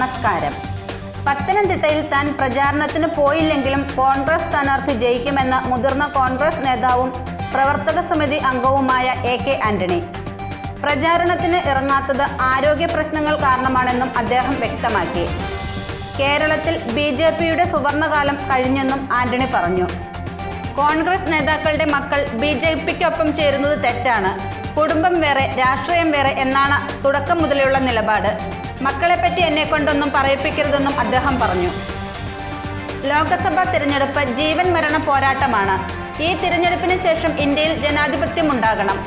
നമസ്കാരം. പത്തനംതിട്ടയിൽ താൻ പ്രചാരണത്തിന് പോയില്ലെങ്കിലും കോൺഗ്രസ് സ്ഥാനാർത്ഥി ജയിക്കുമെന്ന മുതിർന്ന കോൺഗ്രസ് നേതാവും പ്രവർത്തക സമിതി അംഗവുമായ എ കെ ആന്റണി. പ്രചാരണത്തിന് ഇറങ്ങാത്തത് ആരോഗ്യ പ്രശ്നങ്ങൾ കാരണമാണെന്നും അദ്ദേഹം വ്യക്തമാക്കി. കേരളത്തിൽ ബി ജെ പിയുടെ സുവർണകാലം കഴിഞ്ഞെന്നും ആന്റണി പറഞ്ഞു. കോൺഗ്രസ് നേതാക്കളുടെ മക്കൾ ബി ജെ പിക്കൊപ്പം ചേരുന്നത് തെറ്റാണ്. കുടുംബം വേറെ രാഷ്ട്രീയം വേറെ എന്നാണ് തുടക്കം മുതലെയുള്ള നിലപാട്. മക്കളെപ്പറ്റി എന്നെ കൊണ്ടൊന്നും പറയിപ്പിക്കരുതെന്നും അദ്ദേഹം പറഞ്ഞു. ലോക്സഭാ തിരഞ്ഞെടുപ്പ് ജീവൻ മരണ പോരാട്ടമാണ്. ഈ തിരഞ്ഞെടുപ്പിന് ശേഷം ഇന്ത്യയിൽ ജനാധിപത്യമുണ്ടാകണം.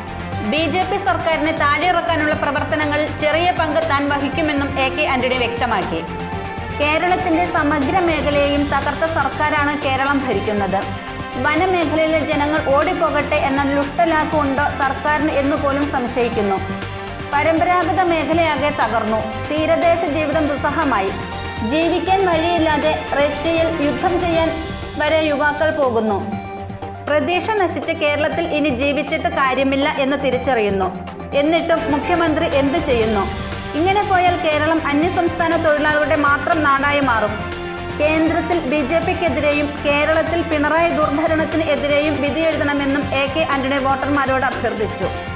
ബി ജെ പി സർക്കാരിനെ താഴെയിറക്കാനുള്ള പ്രവർത്തനങ്ങളിൽ ചെറിയ പങ്ക് താൻ വഹിക്കുമെന്നും എ കെ ആന്റണി വ്യക്തമാക്കി. കേരളത്തിന്റെ സമഗ്ര മേഖലയെയും തകർത്ത സർക്കാരാണ് കേരളം ഭരിക്കുന്നത്. വനമേഖലയിലെ ജനങ്ങൾ ഓടിപ്പോകട്ടെ എന്ന ലുഷ്ടലാക്കുണ്ടോ സർക്കാരിന് എന്നുപോലും സംശയിക്കുന്നു. പരമ്പരാഗത മേഖലയാകെ തകർന്നു. തീരദേശ ജീവിതം ദുസ്സഹമായി. ജീവിക്കാൻ വഴിയില്ലാതെ റഷ്യയിൽ യുദ്ധം ചെയ്യാൻ വരെ യുവാക്കൾ പോകുന്നു. പ്രതീക്ഷ നശിച്ച കേരളത്തിൽ ഇനി ജീവിച്ചിട്ട് കാര്യമില്ല എന്ന് തിരിച്ചറിയുന്നു. എന്നിട്ടും മുഖ്യമന്ത്രി എന്തു ചെയ്യുന്നു? ഇങ്ങനെ പോയാൽ കേരളം അന്യസംസ്ഥാന തൊഴിലാളികളുടെ മാത്രം നാടായി മാറും. കേന്ദ്രത്തിൽ ബി ജെ പിക്കെതിരെയും കേരളത്തിൽ പിണറായി ദുർഭരണത്തിനെതിരെയും വിധിയെഴുതണമെന്നും എ കെ ആന്റണി വോട്ടർമാരോട് അഭ്യർത്ഥിച്ചു.